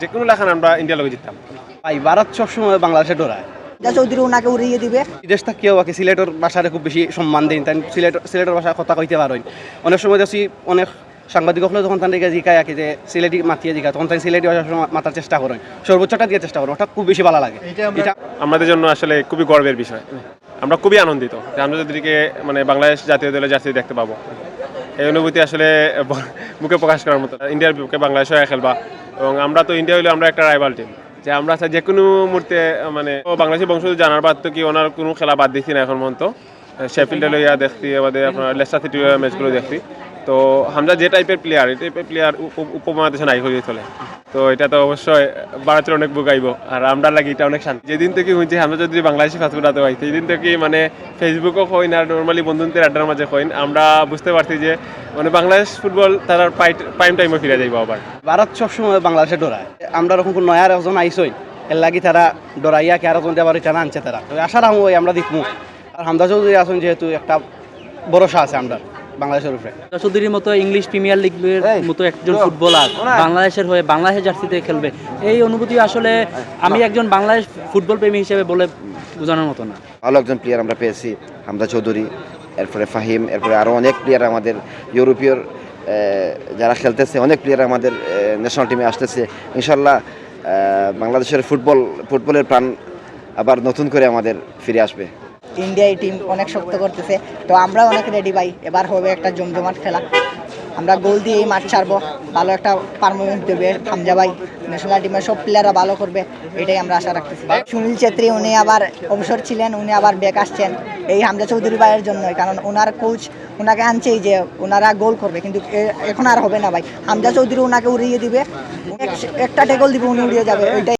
যে কোনো লেখান আমরা ইন্ডিয়া লগে জিততাম। ভাই ভারত সবসময় বাংলাদেশে ডরায়। যা চৌধুরী ওনাকে উড়িয়ে দিবে। বিদেশ থাকিও বাকি সিলেটের ভাষারে খুব বেশি সম্মান দিন তাই সিলেট সিলেটের ভাষা কথা কইতে পারেন অনেক সময় দেখছি অনেক সাংবাদিক হলে যখন তাদের জিকায় আঁকি যে সিলেটি মাতিয়ে জিকা তখন তাই সিলেটি ভাষা মাতার চেষ্টা করেন। সর্বোচ্চটা দিয়ে চেষ্টা করেন। ওটা খুব বেশি ভালো লাগে। এটা আমাদের জন্য আসলে খুবই গর্বের বিষয়। আমরা খুবই আনন্দিত যে আমরা যাদেরকে মানে বাংলাদেশ জাতীয় দলের জার্সি দেখতে পাবো। এই অনুভূতি আসলে মুখে প্রকাশ করার মতো। ইন্ডিয়ার বিপক্ষে বাংলাদেশ হয়ে খেলবা। এবং আমরা তো ইন্ডিয়া হইলে আমরা একটা রাইভাল টিম যে আমরা যে কোনো মুহূর্তে মানে ও বাংলাদেশি বংশ জানার বাদ তো কি ওনার কোনো খেলা বাদ দিচ্ছি না এখন পর্যন্ত। শেফিল্ডে লইয়া দেখছি, আমাদের আপনার লেস্টার সিটি ম্যাচগুলো দেখছি। তো আমরা যে টাইপের প্লেয়ার এই টাইপের প্লেয়ার উপমহাদেশে নাই হয়ে চলে। তো এটা তো অবশ্যই ভারতের অনেক বুকাইব আর আমরা লাগি এটা অনেক শান্তি। যেদিন থেকে হয়েছে আমরা যদি বাংলাদেশি ফাস্টফুড আতে হয় সেই দিন থেকে মানে ফেসবুকও কইন আর নর্মালি বন্ধুদের আড্ডার মাঝে কইন। আমরা বুঝতে পারছি যে মানে বাংলাদেশ ফুটবল তার প্রাইম টাইমে ফিরে যাইব আবার। ভারত সবসময় বাংলাদেশে ডরায়। আমরা ওরকম কোনো নয়া একজন আইসই। এর লাগি তারা ডরাইয়া কে আর একজন আবার এটা আনছে তারা। আশা রাখব আমরা দেখব। আর হামদা চৌধুরী আসুন যেহেতু একটা ভরসা আছে আমরা বাংলাদেশের উপরে। চৌধুরীর মতো ইংলিশ প্রিমিয়ার লিগের মতো একজন ফুটবলার বাংলাদেশের হয়ে বাংলাদেশের জার্সিতে খেলবে। এই অনুভূতি আসলে আমি একজন বাংলাদেশ ফুটবল প্রেমী হিসেবে বলে বোঝানোর মতো না। ভালো একজন প্লেয়ার আমরা পেয়েছি হামদা চৌধুরী এরপরে ফাহিম এরপরে আরও অনেক প্লেয়ার আমাদের ইউরোপীয় যারা খেলতেছে অনেক প্লেয়ার আমাদের ন্যাশনাল টিমে আসতেছে। ইনশাল্লাহ বাংলাদেশের ফুটবল ফুটবলের প্রাণ আবার নতুন করে আমাদের ফিরে আসবে। ইন্ডিয়া এই টিম অনেক শক্ত করতেছে। তো আমরা অনেক রেডি ভাই। এবার হবে একটা জমজমাট খেলা। আমরা গোল দিয়ে এই মাঠ ছাড়বো। ভালো একটা পারফরমেন্স দেবে হামজা ভাই। ন্যাশনাল টিমের সব প্লেয়াররা ভালো করবে। এটাই আমরা আশা রাখতেছি। সুনীল ছেত্রী, উনি আবার অবসর ছিলেন, উনি আবার ব্যাক আসছেন। এই হামজা চৌধুরী ভাইয়ের জন্যই। কারণ ওনার কোচ ওনাকে আনছেই যে ওনারা গোল করবে। কিন্তু এখন আর হবে না ভাই। হামজা চৌধুরী ওনাকে উড়িয়ে দিবে। একটা টেকল দিবে, উনি উড়িয়ে যাবে। ওইটাই